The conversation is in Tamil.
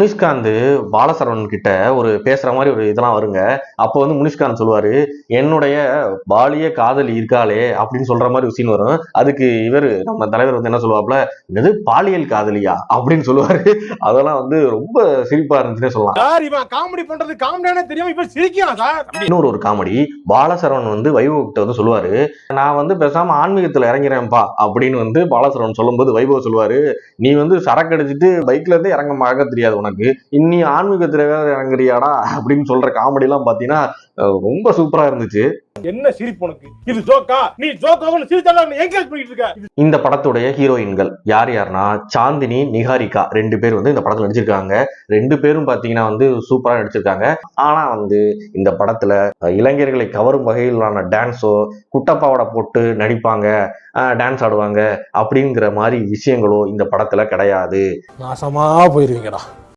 முனிஷ்காந்த் பாலசரவணன் கிட்ட ஒரு பேசுற மாதிரி ஒரு இதெல்லாம் வருங்க. அப்போ வந்து முனிஷ்காந்த் சொல்லுவாரு என்னுடைய பாலிய காதலி இருக்காளே அப்படின்னு சொல்ற மாதிரி ஒரு சீன் வரும். அதுக்கு இவர் நம்ம தலைவர் வந்து என்ன சொல்லுவாப்ல என்னது பாலியல் காதலியா? அப்படின்னு சொல்லுவாரு. அதெல்லாம் வந்து ரொம்ப சிரிப்பா இருந்துச்சுன்னே சொல்லலாம். காமெடி பண்றது காமெடியானே தெரியாம இப்ப சிரிக்கிறான் சார். இன்னொரு ஒரு காமெடி பாலசரவணன் வந்து வைபவ் கிட்ட வந்து சொல்லுவாரு நான் வந்து பேசாம ஆன்மீகத்துல இறங்கிறேன்ப்பா அப்படின்னு வந்து பாலசரவன் சொல்லும்போது வைபவ் சொல்லுவாரு. நீ வந்து சரக்கு அடிச்சிட்டு பைக்ல இருந்து இறங்க மறக்க தெரியாது உனக்கு. இன்னி ஆன்மீகத்துல வேற இறங்குறியாடா அப்படின்னு சொல்ற காமெடி எல்லாம் பாத்தீங்கன்னா ரொம்ப சூப்பரா இருந்துச்சு. என்ன சிரிப்பு உனக்கு? இது ஜோக்கா? நீ ஜோக்காவும் இந்த படத்துடைய ஹீரோயின்கள் யார் யாருன்னா சாந்தினி நிகாரிகா ரெண்டு பேர் வந்து இந்த படத்துல நடிச்சிருக்காங்க. ரெண்டு பேரும் பாத்தீங்கன்னா வந்து சூப்பரா நடிச்சிருக்காங்க. ஆனா வந்து இந்த படத்துல இளைஞர்களை கவரும் வகையிலான டான்ஸோ குட்டப்பாவடை போட்டு நடிப்பாங்க. டான்ஸ் ஆடுவாங்க. அப்படிங்கிற மாதிரி விஷயங்களோ இந்த படத்துல கிடையாது. நாசமா போயிருவீங்கடா.